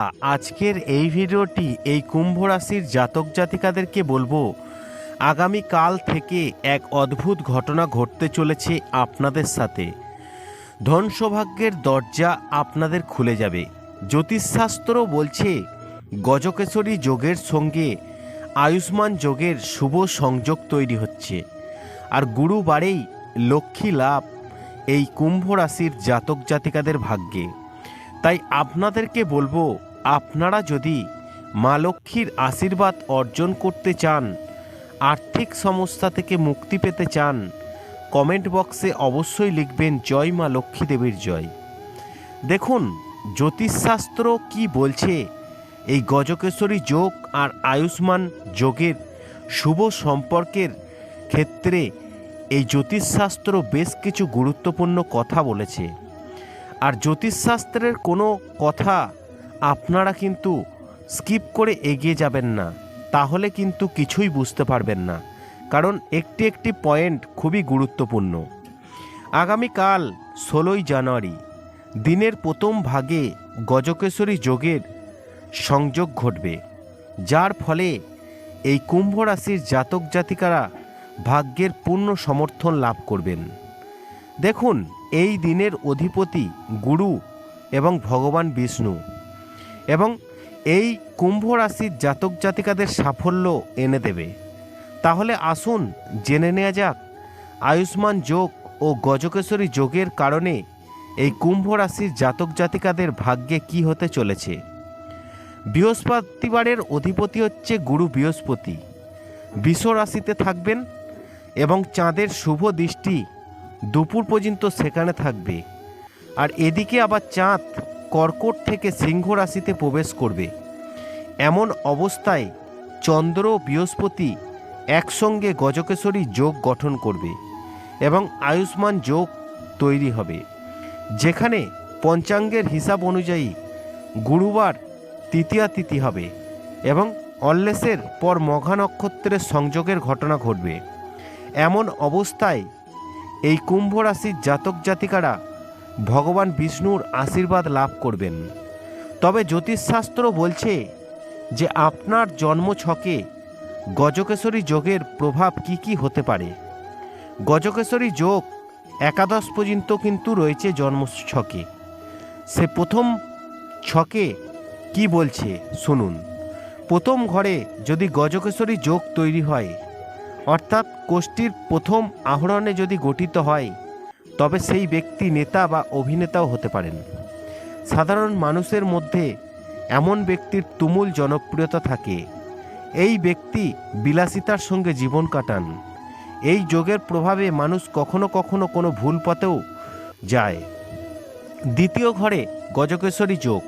আজকের এই ভিডিওটি এই কুম্ভ রাশির জাতক জাতিকাদেরকে বলব আগামী কাল থেকে এক অদ্ভুত ঘটনা ঘটতে চলেছে আপনাদের সাথে। ধন সৌভাগ্যের দরজা আপনাদের খুলে যাবে। জ্যোতিষশাস্ত্র বলছে, গজকেশরী যোগের সঙ্গে আয়ুষ্মান যোগের শুভ সংযোগ তৈরি হচ্ছে। আর গুরু গুরুবারেই লক্ষ্মী লাভ এই কুম্ভ রাশির জাতক জাতিকাদের ভাগ্যে। তাই আপনাদেরকে বলব আপনারা যদি মা লক্ষ্মীর আশীর্বাদ অর্জন করতে চান, আর্থিক সমস্যা থেকে মুক্তি পেতে চান, কমেন্ট বক্সে অবশ্যই লিখবেন, জয় মা লক্ষ্মী দেবীর জয়। দেখুন, জ্যোতিষশাস্ত্র কি বলছে? এই গজকেশ্বরী যোগ আর আয়ুষ্মান যোগের শুভ সম্পর্কের ক্ষেত্রে এই জ্যোতিষশাস্ত্র বেশ কিছু গুরুত্বপূর্ণ কথা বলেছে। আর জ্যোতিষশাস্ত্রের কোনো কথা আপনারা কিন্তু স্কিপ করে এগিয়ে যাবেন না, তাহলে কিন্তু কিছুই বুঝতে পারবেন না, কারণ একটি একটি পয়েন্ট খুবই গুরুত্বপূর্ণ। আগামীকাল ষোলোই জানুয়ারি, দিনের প্রথম ভাগে গজকেশরী যোগের সংযোগ ঘটবে, যার ফলে এই কুম্ভ রাশির জাতক জাতিকারা ভাগ্যের পূর্ণ সমর্থন লাভ করবেন। দেখুন, এই দিনের অধিপতি গুরু এবং ভগবান বিষ্ণু। এবং এই কুম্ভ রাশির জাতক জাতিকাদের সাফল্য এনে দেবে। তাহলে আসুন জেনে নেওয়া যাক, আয়ুষ্মান যোগ ও গজকেশরী যোগের কারণে এই কুম্ভ রাশির জাতক জাতিকাদের ভাগ্যে কি হতে চলেছে। বৃহস্পতিবারের অধিপতি হচ্ছে গুরু বৃহস্পতি। বিষ রাশিতে থাকবেন এবং চাঁদের শুভ দৃষ্টি দুপুর পর্যন্ত সেখানে থাকবে। আর এদিকে আবার চাঁদ কর্কট থেকে সিংহ রাশিতে প্রবেশ করবে। এমন অবস্থায় চন্দ্র বৃহস্পতি একসঙ্গে গজকেশরী যোগ গঠন করবে এবং আয়ুষ্মান যোগ তৈরি হবে। যেখানে পঞ্চাঙ্গের হিসাব অনুযায়ী গুরুবার তৃতীয়া তিথি হবে এবং অল্লেসের পর মঘা নক্ষত্রের সংযোগের ঘটনা ঘটবে। এমন অবস্থায় এই কুম্ভ রাশির জাতক জাতিকারা ভগবান বিষ্ণুর আশীর্বাদ লাভ করবেন। তবে জ্যোতিষশাস্ত্র বলছে যে আপনার জন্ম ছকে গজকেশরী যোগের প্রভাব কি কি হতে পারে। গজকেশরী যোগ একাদশ পর্যন্ত কিন্তু রয়েছে জন্ম ছকে সে প্রথম ছকে কি বলছে শুনুন। প্রথম ঘরে যদি গজকেশরী যোগ তৈরি হয়, অর্থাৎ কোষ্ঠীর প্রথম আহরণে যদি গঠিত হয় তবে সেই ব্যক্তি নেতা বা অভিনেতাও হতে পারেন। সাধারণ মানুষের মধ্যে এমন ব্যক্তির তুমুল জনপ্রিয়তা থাকে। এই ব্যক্তি বিলাসিতার সঙ্গে জীবন কাটান। এই যোগের প্রভাবে মানুষ কখনো কখনো কোনো ভুল পথেও যায়। দ্বিতীয় ঘরে গজকেশ্বরী যোগ।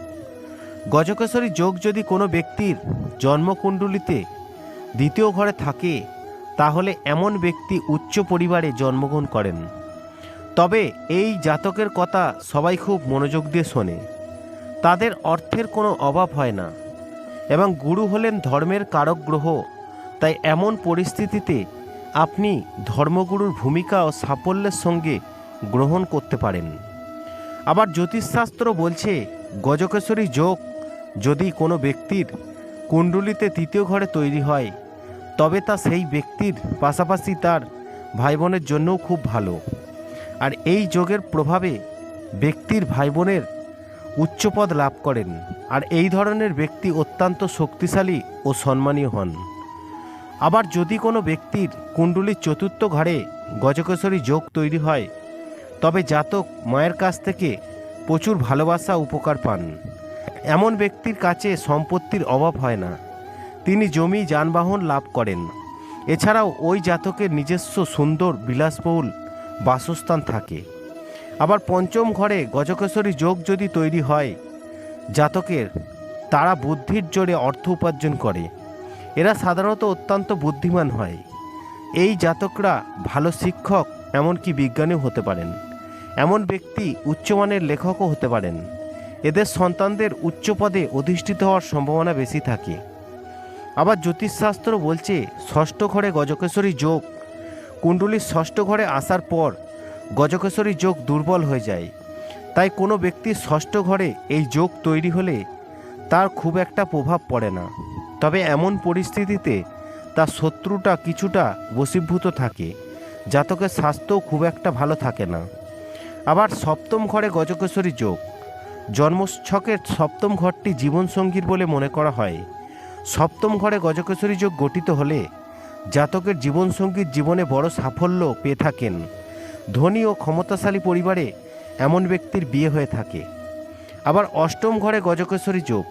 গজকেশ্বরী যোগ যদি কোনো ব্যক্তির জন্মকুণ্ডলিতে দ্বিতীয় ঘরে থাকে, তাহলে এমন ব্যক্তি উচ্চ পরিবারে জন্মগ্রহণ করেন। তবে এই জাতকের কথা সবাই খুব মনোযোগ দিয়ে শোনে। তাদের অর্থের কোনো অভাব হয় না। এবং গুরু হলেন ধর্মের কারক গ্রহ তাই এমন পরিস্থিতিতে আপনি ধর্মগুরুর ভূমিকা ও সাফল্যের সঙ্গে গ্রহণ করতে পারেন। আবার জ্যোতিষশাস্ত্র বলছে, গজকেশরী যোগ, যদি কোনো ব্যক্তির কুণ্ডলিতে তৃতীয় ঘরে তৈরি হয়, তবে তা সেই ব্যক্তির পাশাপাশি তার ভাই বোনের জন্যও খুব ভালো। আর এই যোগের প্রভাবে ব্যক্তির ভাই বোনের উচ্চপদ লাভ করেন আর এই ধরনের ব্যক্তি অত্যন্ত শক্তিশালী ও সম্মানীয় হন। আবার যদি কোনো ব্যক্তির কুণ্ডলীর চতুর্থ ঘরে গজকেশরী যোগ তৈরি হয়, তবে জাতক মায়ের কাছ থেকে প্রচুর ভালোবাসা উপকার পান। এমন ব্যক্তির কাছে সম্পত্তির অভাব হয় না। তিনি জমি, যানবাহন লাভ করেন। এছাড়াও ওই জাতকের নিজস্ব সুন্দর বিলাসবহুল বাসস্থান থাকে। আবার পঞ্চম ঘরে গজকেশরী যোগ যদি তৈরি হয়, জাতকের তারা বুদ্ধির জোরে অর্থ উপার্জন করে। এরা সাধারণত অত্যন্ত বুদ্ধিমান হয়। এই জাতকরা ভালো শিক্ষক, এমনকি বিজ্ঞানীও হতে পারেন। এমন ব্যক্তি উচ্চমানের লেখকও হতে পারেন। এদের সন্তানদের উচ্চ পদে অধিষ্ঠিত হওয়ার সম্ভাবনা বেশি থাকে। আবার জ্যোতিষশাস্ত্র বলছে, ষষ্ঠ ঘরে গজকেশরী যোগ কুণ্ডলীর ষষ্ঠ ঘরে আসার পর গজকেশরী যোগ দুর্বল হয়ে যায়। তাই কোনো ব্যক্তির ষষ্ঠ ঘরে এই যোগ তৈরি হলে তার খুব একটা প্রভাব পড়ে না। তবে এমন পরিস্থিতিতে তার শত্রুটা কিছুটা বশীভূত থাকে, জাতকের স্বাস্থ্যও খুব একটা ভালো থাকে না। আবার সপ্তম ঘরে গজকেশরী যোগ জন্মছকের সপ্তম ঘরটি জীবনসঙ্গীর বলে মনে করা হয়। সপ্তম ঘরে গজকেশরী যোগ গঠিত হলে জাতকের জীবনসঙ্গীর জীবনে বড় সাফল্য পেয়ে থাকেন। ধনী ও ক্ষমতাশালী পরিবারে এমন ব্যক্তির বিয়ে হয়ে থাকে। আবার অষ্টম ঘরে গজকেশরী যোগ।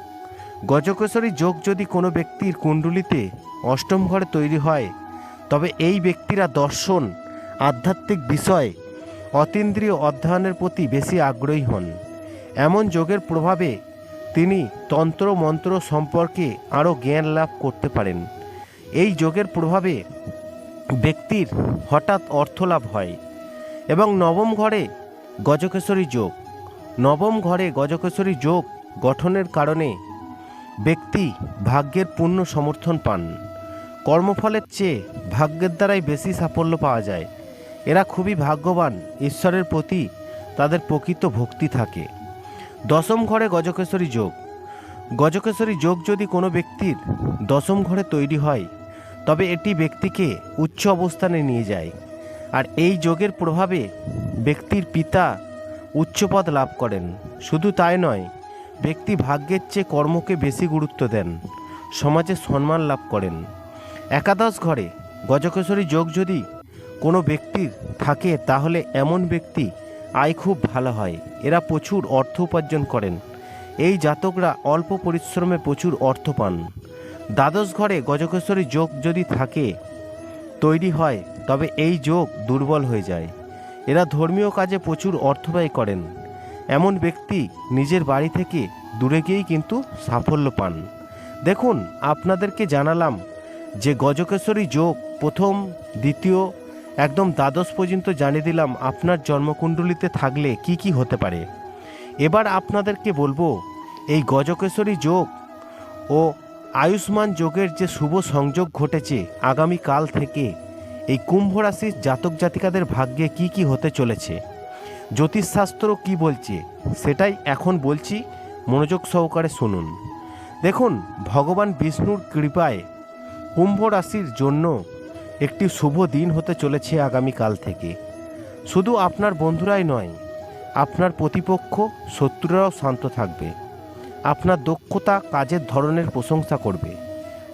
গজকেশরী যোগ যদি কোনো ব্যক্তির কুণ্ডলিতে অষ্টম ঘরে তৈরি হয়, তবে এই ব্যক্তিরা দর্শন, আধ্যাত্মিক বিষয়, অতীন্দ্রিয় অধ্যয়নের প্রতি বেশি আগ্রহী হন। এমন যোগের প্রভাবে তিনি তন্ত্র মন্ত্র সম্পর্কে আরও জ্ঞান লাভ করতে পারেন। এই যোগের প্রভাবে ব্যক্তির হঠাৎ অর্থলাভ হয় এবং নবম ঘরে গজকেশরী যোগ। নবম ঘরে গজকেশরী যোগ গঠনের কারণে ব্যক্তি ভাগ্যের পূর্ণ সমর্থন পান। কর্মফলের চেয়ে ভাগ্যের দ্বারাই বেশি সাফল্য পাওয়া যায়। এরা খুবই ভাগ্যবান, ঈশ্বরের প্রতি তাদের প্রকৃত ভক্তি থাকে। দশম ঘরে গজকেশরী যোগ। গজকেশরী যোগ যদি কোনো ব্যক্তির দশম ঘরে তৈরি হয় তবে এটি ব্যক্তিকে উচ্চ অবস্থানে নিয়ে যায়। আর এই যোগের প্রভাবে ব্যক্তির পিতা উচ্চপদ লাভ করেন। শুধু তাই নয়, ব্যক্তি ভাগ্যের চেয়ে কর্মকে বেশি গুরুত্ব দেন, সমাজে সম্মান লাভ করেন। একাদশ ঘরে গজকেশরী যোগ যদি কোনো ব্যক্তির থাকে, তাহলে এমন ব্যক্তি আয় খুব ভালো হয়। এরা প্রচুর অর্থ উপার্জন করেন। এই জাতকরা অল্প পরিশ্রমে প্রচুর অর্থ পান। দ্বাদশ ঘরে গজকেশ্বরী যোগ যদি থাকে, তৈরি হয়, তবে এই যোগ দুর্বল হয়ে যায়। এরা ধর্মীয় কাজে প্রচুর অর্থ ব্যয় করেন। এমন ব্যক্তি নিজের বাড়ি থেকে দূরে গিয়েই কিন্তু সাফল্য পান। দেখুন, আপনাদেরকে জানালাম যে গজকেশ্বরী যোগ প্রথম, দ্বিতীয়, একদম দ্বাদশ পর্যন্ত জানিয়ে দিলাম আপনার জন্মকুণ্ডলিতে থাকলে কি কি হতে পারে। এবার আপনাদেরকে বলব, এই গজকেশ্বরী যোগ ও আয়ুষ্মান যোগের যে শুভ সংযোগ ঘটেছে আগামী কাল থেকে, এই কুম্ভ রাশির জাতক জাতিকাদের ভাগ্যে কি কি হতে চলেছে? জ্যোতিষশাস্ত্র কি বলছে? সেটাই এখন বলছি, মনোযোগ সহকারে শুনুন। দেখুন, ভগবান বিষ্ণুর কৃপায় কুম্ভ রাশির জন্য একটি শুভ দিন হতে চলেছে আগামীকাল থেকে। শুধু আপনার বন্ধুরাই নয়, আপনার প্রতিপক্ষ, শত্রুরাও শান্ত থাকবে। আপনার দক্ষতা কাজের ধরনের প্রশংসা করবে।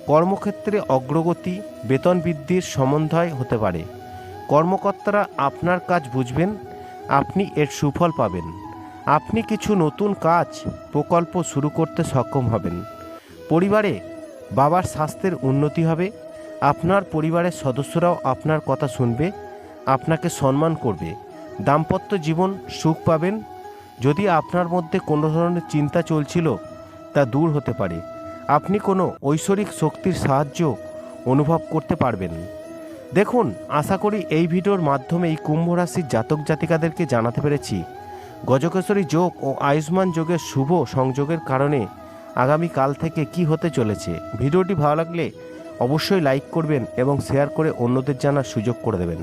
কর্মক্ষেত্রে অগ্রগতি, বেতন বৃদ্ধির সমন্বয় হতে পারে। কর্মকর্তারা আপনার কাজ বুঝবেন, আপনি এর সুফল পাবেন। আপনি কিছু নতুন কাজ, প্রকল্প শুরু করতে সক্ষম হবেন। পরিবারে বাবার স্বাস্থ্যের উন্নতি হবে, আপনার পরিবারের সদস্যরাও আপনার কথা শুনবে, আপনাকে সম্মান করবে, দাম্পত্য জীবন সুখ পাবেন যদি আপনার মধ্যে কোনো ধরনের চিন্তা চলছিল, তা দূর হতে পারে। আপনি কোনো ঐশ্বরিক শক্তির সাহায্য অনুভব করতে পারবেন। দেখুন, আশা করি এই ভিডিওর মাধ্যমে এই কুম্ভ রাশির জাতক জাতিকাদেরকে জানাতে পেরেছি। গজকেশ্বরী যোগ ও আয়ুষ্মান যোগের শুভ সংযোগের কারণে আগামী কাল থেকে কি হতে চলেছে। ভিডিওটি ভালো লাগলে অবশ্যই লাইক করবেন এবং শেয়ার করে অন্যদের জানার সুযোগ করে দেবেন।